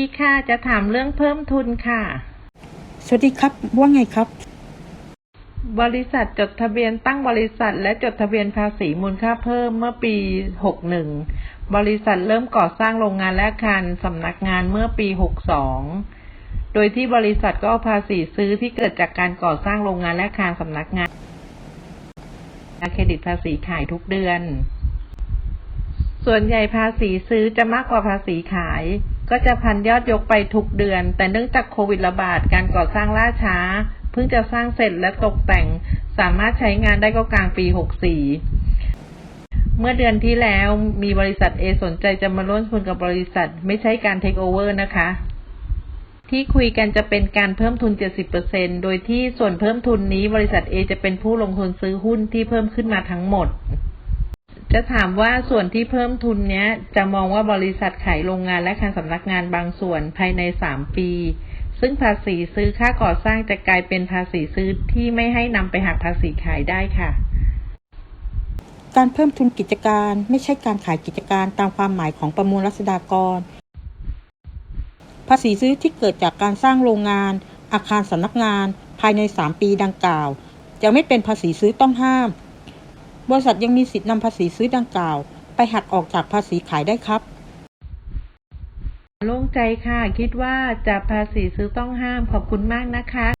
ดีค่ะ จะถามเรื่องเพิ่มทุนค่ะ สวัสดีครับว่าไงครับ บริษัทจดทะเบียนตั้งบริษัท และจดทะเบียนภาษีมูลค่าเพิ่มเมื่อปี61บริษัทเริ่มก่อสร้างโรงงานและอาคารสำนักงานเมื่อปี62โดยที่บริษัทก็เอาภาษีซื้อที่เกิดจากการก่อสร้างโรงงานและอาคารสำนักงานเครดิตภาษีขายทุกเดือน ส่วนใหญ่ภาษีซื้อจะมากกว่าภาษีขาย ก็จะพันยอดยกไปทุกเดือน แต่เนื่องจากโควิดระบาดการก่อสร้างล่าช้า เพิ่งจะสร้างเสร็จและตกแต่ง สามารถใช้งานได้ก็กลางปี 64 เมื่อเดือนที่แล้วมีบริษัท A สนใจจะมาร่วมทุนกับบริษัท ไม่ใช่การเทคโอเวอร์นะคะ ที่คุยกันจะเป็นการเพิ่มทุน 70%โดยที่ส่วนเพิ่มทุนนี้บริษัท A จะเป็นผู้ลงทุนซื้อหุ้นที่เพิ่มขึ้นมาทั้งหมด จะถามว่าส่วนที่เพิ่มทุนเนี้ย จะมองว่าบริษัทขายโรงงานและการสำนักงานบางส่วนภายใน3ปี ซึ่งภาษีซื้อค่าก่อสร้างจะกลายเป็นภาษีซื้อที่ไม่ให้นำไปหักภาษีขายได้ค่ะ การเพิ่มทุนกิจการไม่ใช่การขายกิจการตามความหมายของประมวลรัษฎากร ภาษีซื้อที่เกิดจากการสร้างโรงงาน อาคารสำนักงาน ภายใน 3 ปีดังกล่าว จะไม่เป็นภาษีซื้อต้องห้าม บริษัทยังมีสิทธินำภาษีซื้อดังกล่าว ไปหักออกจากภาษีขายได้ครับโล่งใจค่ะ คิดว่าจะภาษีซื้อต้องห้ามขอบคุณมากนะคะ